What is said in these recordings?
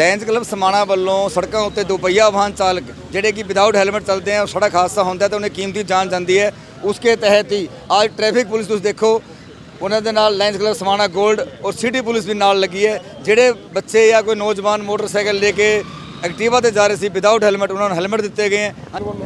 Lens club समाणा वालों सड़कों उत्ते दुपहिया वाहन चालक जेडे कि विदाउट हैलमेट चलते हैं और सड़क हादसा होंगे तो उन्हें कीमती जान जाती है उसके तहत ही आज ट्रैफ़िक पुलिस तुम देखो उन्होंने लैंस क्लब समाणा गोल्ड और सिटी पुलिस भी नाल लगी है जोड़े बच्चे या कोई नौजवान मोटरसाइकिल लेके एक्टिवा जा रहे थे विदाउट हैलमेट उन्होंने हैलमेट दिए गए हैं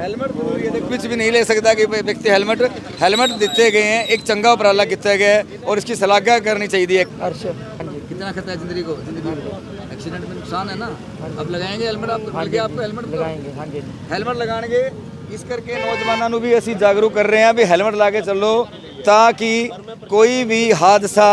हैलमेट ज़रूरी है भी नहीं ले सकता कि व्यक्ति हैलमेट हैलमेट दिए गए हैं एक चंगा उपराला किया गया है और इसकी सलाह करनी चाहिए कितना खतरा ज़िंदगी को एक्सीडेंट में नुकसान है ना? अब लगाएंगे ਹੈਲਮਟ ਆਪ ਮਿਲ ਗਿਆ ਆਪਕੋ ਹੈਲਮਟ ਲਗਾएंगे हाँ जी। ਹੈਲਮਟ ਲਗਾਣਗੇ ਇਸ ਕਰਕੇ ਨੌਜਵਾਨਾਂ ਨੂੰ ਵੀ ਅਸੀਂ ਜਾਗਰੂਕ ਕਰ ਰਹੇ ਹਾਂ ਵੀ ਹੈਲਮਟ ਲਾ ਕੇ ਚੱਲੋ ਤਾਂ ਕਿ ਕੋਈ ਵੀ ਹਾਦਸਾ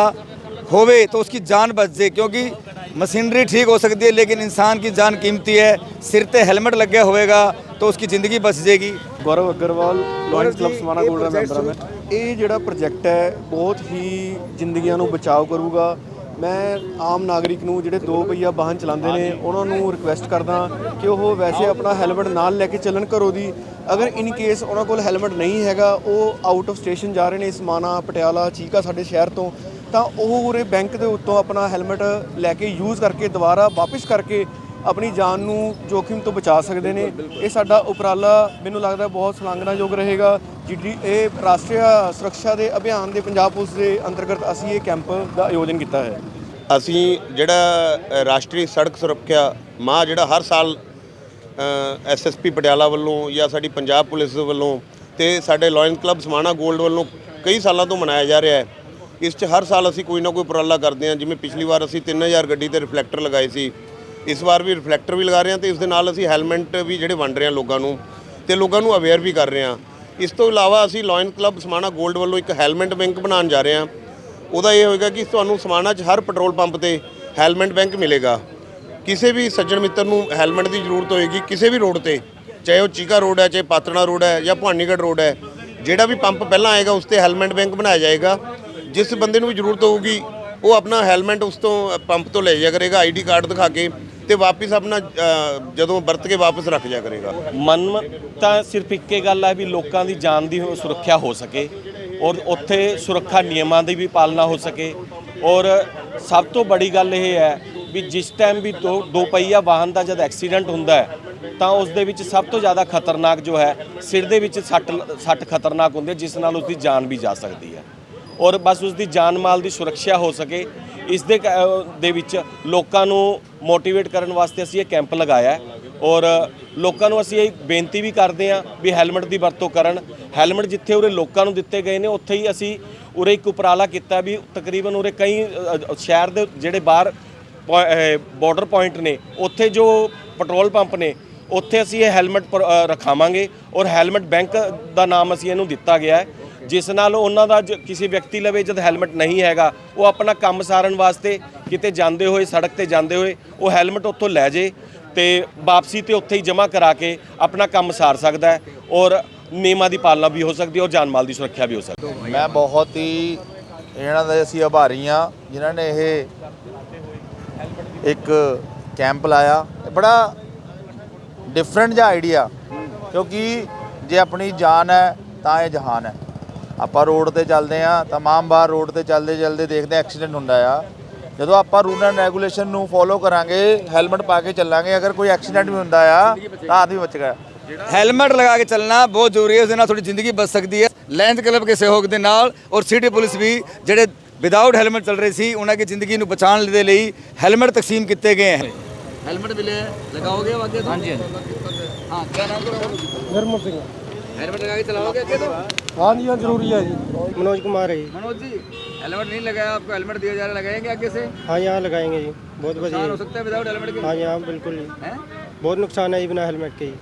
ਹੋਵੇ ਤਾਂ ਉਸकी ਜਾਨ ਬਚ ਜੇ ਕਿਉਂਕਿ ਮਸ਼ੀਨਰੀ ਠੀਕ ਹੋ ਸਕਦੀ ਹੈ ਲੇਕਿਨ ਇਨਸਾਨ की ਜਾਨ ਕੀਮਤੀ ਹੈ ਸਿਰ ਤੇ ਹੈਲਮਟ ਲੱਗਿਆ ਹੋਵੇਗਾ ਤਾਂ ਉਸकी ਜ਼ਿੰਦਗੀ ਬਚ ਜੇਗੀ Gaurav Agarwal lions club Samana golden member ਹਾਂ ਮੈਂ ਇਹ ਜਿਹੜਾ ਪ੍ਰੋਜੈਕਟ ਹੈ ਬਹੁਤ ਹੀ ਜ਼ਿੰਦਗੀਆਂ ਨੂੰ ਬਚਾਓ ਕਰੂਗਾ ਮੈਂ ਆਮ ਨਾਗਰਿਕ ਨੂੰ ਜਿਹੜੇ ਦੋ ਪਹੀਆ ਵਾਹਨ ਚਲਾਉਂਦੇ ਨੇ, ਉਹਨਾਂ ਨੂੰ ਰਿਕੁਐਸਟ ਕਰਦਾ ਕਿ ਉਹ ਵੈਸੇ ਆਪਣਾ ਹੈਲਮਟ ਨਾਲ ਲੈ ਕੇ ਚੱਲਣ ਘਰੋਂ ਦੀ। ਅਗਰ ਇਨ ਕੇਸ ਉਹਨਾਂ ਕੋਲ ਹੈਲਮਟ ਨਹੀਂ ਹੈਗਾ, ਉਹ ਆਊਟ ਆਫ ਸਟੇਸ਼ਨ ਜਾ ਰਹੇ ਨੇ ਸਮਾਣਾ, ਪਟਿਆਲਾ, ਚੀਕਾ ਸਾਡੇ ਸ਼ਹਿਰ ਤੋਂ, ਤਾਂ ਉਹ ਉਰੇ ਬੈਂਕ ਦੇ ਉੱਤੋਂ ਆਪਣਾ ਹੈਲਮਟ ਲੈ ਕੇ ਯੂਜ਼ ਕਰਕੇ ਦੁਬਾਰਾ ਵਾਪਸ ਕਰਕੇ ਆਪਣੀ ਜਾਨ ਨੂੰ ਜੋਖਿਮ ਤੋਂ ਬਚਾ ਸਕਦੇ ਨੇ। ਇਹ ਸਾਡਾ ਉਪਰਾਲਾ ਮੈਨੂੰ ਲੱਗਦਾ ਬਹੁਤ ਸ਼ਲਾਘਨਾਯੋਗ ਰਹੇਗਾ। ਜਿਹੜੀ ਇਹ ਰਾਸ਼ਟਰੀ ਸੁਰੱਖਿਆ ਦੇ ਅਭਿਆਨ ਦੇ ਪੰਜਾਬ ਪੁਲਿਸ ਦੇ ਅੰਤਰਗਤ ਅਸੀਂ ਇਹ ਕੈਂਪ ਦਾ ਆਯੋਜਨ ਕੀਤਾ ਹੈ। ਅਸੀਂ ਜਿਹੜਾ ਰਾਸ਼ਟਰੀ ਸੜਕ ਸੁਰੱਖਿਆ ਮਾਹ ਜਿਹੜਾ ਹਰ ਸਾਲ ਐਸਐਸਪੀ ਪਟਿਆਲਾ ਵੱਲੋਂ ਜਾਂ ਸਾਡੀ ਪੰਜਾਬ ਪੁਲਿਸ ਵੱਲੋਂ ਤੇ ਸਾਡੇ ਲਾਇਨ ਕਲੱਬ ਸਮਾਣਾ 골ਡ ਵੱਲੋਂ ਕਈ ਸਾਲਾਂ ਤੋਂ ਮਨਾਇਆ ਜਾ ਰਿਹਾ ਹੈ। ਇਸ 'ਚ ਹਰ ਸਾਲ ਅਸੀਂ ਕੋਈ ਨਾ ਕੋਈ ਉਪਰਾਲਾ ਕਰਦੇ ਹਾਂ, ਜਿਵੇਂ ਪਿਛਲੀ ਵਾਰ ਅਸੀਂ 3000 ਗੱਡੀ ਤੇ ਰਿਫਲੈਕਟਰ ਲਗਾਏ ਸੀ। ਇਸ ਵਾਰ ਵੀ ਰਿਫਲੈਕਟਰ ਵੀ ਲਗਾ ਰਹੇ ਹਾਂ ਤੇ ਇਸ ਦੇ ਨਾਲ ਅਸੀਂ ਹੈਲਮਟ ਵੀ ਜਿਹੜੇ ਵੰਡ ਰਹੇ ਹਾਂ ਲੋਕਾਂ ਨੂੰ ਤੇ ਲੋਕਾਂ ਨੂੰ ਅਵੇਅਰ ਵੀ ਕਰ ਰਹੇ ਹਾਂ। ਇਸ ਤੋਂ ਇਲਾਵਾ ਅਸੀਂ ਲਾਇਨ ਕਲੱਬ ਸਮਾਣਾ 골ਡ ਵੱਲੋਂ ਇੱਕ ਹੈਲਮਟ ਬੈਂਕ ਬਣਾਉਣ ਜਾ ਰਹੇ ਹਾਂ। ਉਹਦਾ ਇਹ ਹੋਏਗਾ ਕਿ ਤੁਹਾਨੂੰ ਸਮਾਣਾ 'ਚ ਹਰ ਪੈਟਰੋਲ ਪੰਪ ਤੇ ਹੈਲਮਟ ਬੈਂਕ ਮਿਲੇਗਾ। ਕਿਸੇ ਵੀ ਸੱਜਣ ਮਿੱਤਰ ਨੂੰ ਹੈਲਮਟ ਦੀ ਜ਼ਰੂਰਤ ਹੋਏਗੀ, ਕਿਸੇ ਵੀ ਰੋਡ ਤੇ, ਚਾਹੇ ਉਹ ਚੀਕਾ ਰੋਡ ਹੈ, ਚਾਹੇ ਪਾਤਣਾ ਰੋਡ ਹੈ ਜਾਂ ਭਵਾਨੀਗੜ੍ਹ ਰੋਡ ਹੈ, ਜਿਹੜਾ ਵੀ ਪੰਪ ਪਹਿਲਾਂ ਆਏਗਾ ਉਸ ਤੇ ਹੈਲਮਟ ਬੈਂਕ ਬਣਾਇਆ ਜਾਏਗਾ। ਜਿਸ ਬੰਦੇ ਨੂੰ ਵੀ ਜ਼ਰੂਰਤ ਹੋਊਗੀ, ਉਹ ਆਪਣਾ ਹੈਲਮਟ ਉਸ ਤੋਂ ਪੰਪ ਤੋਂ ਲੈ ਜਾ ਕਰੇਗਾ ਆਈਡੀ ਕਾਰਡ ਦਿਖਾ ਕੇ ਤੇ ਵਾਪਸ ਆਪਣਾ ਜਦੋਂ ਵਰਤ ਕੇ ਵਾਪਸ ਰੱਖ ਜਾ ਕਰੇਗਾ। ਮਨ ਤਾਂ ਸਿਰਫ ਇੱਕੇ ਗੱਲ ਹੈ ਵੀ ਲੋਕਾਂ ਦੀ ਜਾਨ ਦੀ ਹੋ- ਸੁਰੱਖਿਆ ਹੋ ਸਕੇ। ਔਰ ਉੱਥੇ ਸੁਰੱਖਿਆ ਨਿਯਮਾਂ ਦੀ ਵੀ ਪਾਲਣਾ ਹੋ ਸਕੇ। ਔਰ ਸਭ ਤੋਂ ਬੜੀ ਗੱਲ ਇਹ ਹੈ ਵੀ ਜਿਸ ਟਾਈਮ ਵੀ ਦੋ ਦੋ ਪਹੀਆ ਵਾਹਨ ਦਾ ਜਦ ਐਕਸੀਡੈਂਟ ਹੁੰਦਾ ਹੈ, ਤਾਂ ਉਸ ਦੇ ਵਿੱਚ ਸਭ ਤੋਂ ਜ਼ਿਆਦਾ ਖਤਰਨਾਕ ਜੋ ਹੈ, ਸਿਰ ਦੇ ਵਿੱਚ ਸੱਟ ਸੱਟ ਖਤਰਨਾਕ ਹੁੰਦੀ ਹੈ, ਜਿਸ ਨਾਲ ਉਸ ਦੀ ਜਾਨ ਵੀ ਜਾ ਸਕਦੀ ਹੈ। ਔਰ ਬਸ ਉਸ ਦੀ ਜਾਨ ਮਾਲ ਦੀ ਸੁਰੱਖਿਆ ਹੋ ਸਕੇ। ਇਸ ਦੇ ਕ- ਦੇ ਵਿੱਚ ਲੋਕਾਂ ਨੂੰ ਮੋਟੀਵੇਟ ਕਰਨ ਵਾਸਤੇ ਅਸੀਂ ਇਹ ਕੈਂਪ ਲਗਾਇਆ ਔਰ ਲੋਕਾਂ ਨੂੰ ਅਸੀਂ ਇਹ ਬੇਨਤੀ ਵੀ ਕਰਦੇ ਹਾਂ ਵੀ ਹੈਲਮਟ ਦੀ ਵਰਤੋਂ ਕਰਨ। ਹੈਲਮਟ ਜਿੱਥੇ ਉਰੇ ਲੋਕਾਂ ਨੂੰ ਦਿੱਤੇ ਗਏ ਨੇ, ਉੱਥੇ ਹੀ ਅਸੀਂ ਉਰੇ ਇੱਕ ਉਪਰਾਲਾ ਕੀਤਾ ਵੀ ਤਕਰੀਬਨ ਉਰੇ ਕਈ ਸ਼ਹਿਰ ਦੇ ਜਿਹੜੇ ਬਾਹਰ ਬਾਰਡਰ ਪੁਆਇੰਟ ਨੇ, ਉੱਥੇ ਜੋ ਪੈਟਰੋਲ ਪੰਪ ਨੇ, ਉੱਥੇ ਅਸੀਂ ਇਹ ਹੈਲਮਟ ਪਰ- ਰਖਾਵਾਂਗੇ। ਔਰ ਹੈਲਮਟ ਬੈਂਕ ਦਾ ਨਾਮ ਅਸੀਂ ਇਹਨੂੰ ਦਿੱਤਾ ਗਿਆ ਹੈ। ਜਿਸ ਨਾਲ ਉਹਨਾਂ ਦਾ ਜ- ਕਿਸੇ ਵਿਅਕਤੀ ਲਵੇ ਜਦ ਹੈਲਮਟ ਨਹੀਂ ਹੈਗਾ, ਉਹ ਆਪਣਾ ਕੰਮ ਸਾਰਨ ਵਾਸਤੇ ਕਿਤੇ ਜਾਂਦੇ ਹੋਏ, ਸੜਕ ਤੇ ਜਾਂਦੇ ਹੋਏ, ਉਹ ਹੈਲਮਟ ਉੱਥੋਂ ਲੈ ਜੇ ਤੇ ਵਾਪਸੀ ਤੇ ਉੱਥੇ ਹੀ ਜਮ੍ਹਾਂ ਕਰਾ ਕੇ ਆਪਣਾ ਕੰਮ ਸਾਰ ਸਕਦਾ ਹੈ ਔਰ ਨਿਯਮਾਂ ਦੀ ਪਾਲਣਾ ਵੀ ਹੋ ਸਕਦੀ ਹੈ ਔਰ ਜਾਨ ਮਾਲ ਦੀ ਸੁਰੱਖਿਆ ਵੀ ਹੋ ਸਕਦੀ ਹੈ। ਮੈਂ ਬਹੁਤ ਹੀ ਇਹਨਾਂ ਦੇ ਅਸੀਂ ਆਭਾਰੀ ਹਾਂ, ਜਿਨ੍ਹਾਂ ਨੇ ਇਹ ਇੱਕ ਕੈਂਪ ਲਾਇਆ। ਬੜਾ ਡਿਫਰੈਂਟ ਜਿਹਾ ਆਈਡੀਆ ਕਿਉਂਕਿ ਜੇ ਆਪਣੀ ਜਾਨ ਹੈ ਤਾਂ ਇਹ ਜਹਾਨ ਹੈ। ਆਪਾਂ ਰੋਡ ਤੇ ਚੱਲਦੇ ਆ ਤਮਾਮ ਵਾਰ ਰੋਡ ਤੇ ਚੱਲਦੇ ਚੱਲਦੇ ਦੇਖਦੇ ਐਕਸੀਡੈਂਟ ਹੁੰਦਾ ਆ। ਜਦੋਂ ਆਪਾਂ ਰੂਲ ਐਂਡ ਰੈਗੂਲੇਸ਼ਨ ਨੂੰ ਫੋਲੋ ਕਰਾਂਗੇ ਹੈਲਮਟ ਪਾ ਕੇ ਚੱਲਾਂਗੇ ਅਗਰ ਕੋਈ ਐਕਸੀਡੈਂਟ ਵੀ ਹੁੰਦਾ ਆ ਤਾਂ ਆਦਮੀ ਬਚੇਗਾ ਹੈਲਮਟ ਲਗਾ ਕੇ ਚੱਲਣਾ ਬਹੁਤ ਜ਼ਰੂਰੀ ਹੈ ਉਸ ਨਾਲ ਤੁਹਾਡੀ ਜ਼ਿੰਦਗੀ ਬਚ ਸਕਦੀ ਹੈ। ਲੈਂਥ ਕਲੱਬ ਦੇ ਸਹਿਯੋਗ ਦੇ ਨਾਲ ਔਰ ਸਿਟੀ ਪੁਲਿਸ ਵੀ ਜਿਹੜੇ ਵਿਦਆਊਟ ਹੈਲਮਟ ਚੱਲ ਰਹੇ ਸੀ ਉਹਨਾਂ ਦੀ ਜ਼ਿੰਦਗੀ ਨੂੰ ਬਚਾਉਣ ਦੇ ਲਈ ਹੈਲਮਟ ਤਕਸੀਮ ਕੀਤੇ ਗਏ ਹਨ। ਹੈਲਮਟ ਮਿਲੇ ਲਗਾਓਗੇ ਅੱਗੇ ਹਾਂਜੀ ਹਾਂ ਕੀ ਨਾਮ ਹੈ ਗੁਰਮੁਖ ਸਿੰਘ। हेलमेट लगा के चलाओगे आगे तो हाँ जी हाँ जरूरी है जी मनोज कुमार है जी मनोज जी हेलमेट नहीं लगाया आपको हेलमेट दिया जा रहा लगाएंगे आगे से हाँ यहाँ लगाएंगे जी बहुत बढ़िया हो सकता है विदाउट हेलमेट के हाँ जी हाँ बिल्कुल जी बहुत नुकसान है जी बिना हेलमेट के ही